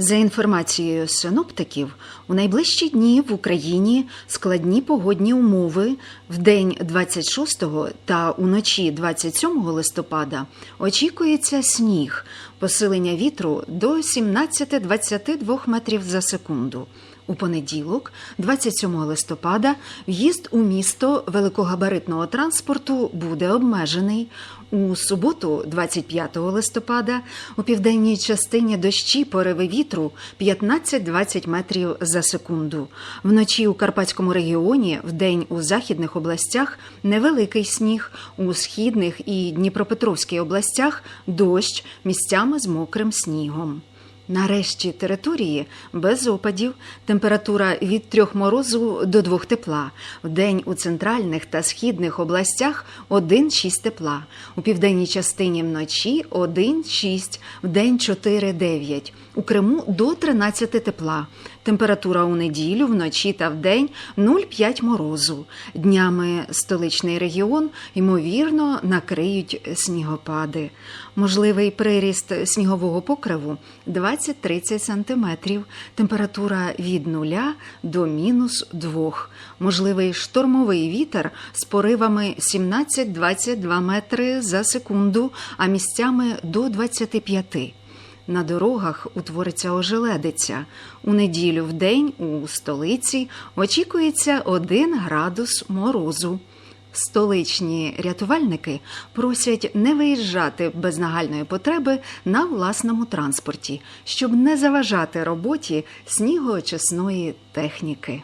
За інформацією синоптиків, у найближчі дні в Україні складні погодні умови в день 26 та уночі 27 листопада очікується сніг, посилення вітру до 17-22 метрів за секунду. У понеділок, 27 листопада, в'їзд у місто великогабаритного транспорту буде обмежений. У суботу, 25 листопада, у південній частині дощі пориви вітру 15-20 метрів за секунду. Вночі у Карпатському регіоні, вдень у західних областях невеликий сніг, у східних і Дніпропетровській областях дощ місцями з мокрим снігом. Нарешті території без опадів, температура від трьох морозу до двох тепла. Вдень у центральних та східних областях 1-6 тепла. У південній частині вночі 1-6, вдень 4-9. У Криму до 13 тепла. Температура у неділю вночі та вдень 0,5 морозу. Днями столичний регіон ймовірно накриють снігопади. Можливий приріст снігового покриву 20-30 сантиметрів. Температура від 0 до мінус 2. Можливий штормовий вітер з поривами 17-22 метри за секунду, а місцями до 25. На дорогах утвориться ожеледиця. У неділю в день у столиці очікується 1 градус морозу. Столичні рятувальники просять не виїжджати без нагальної потреби на власному транспорті, щоб не заважати роботі снігоочисної техніки.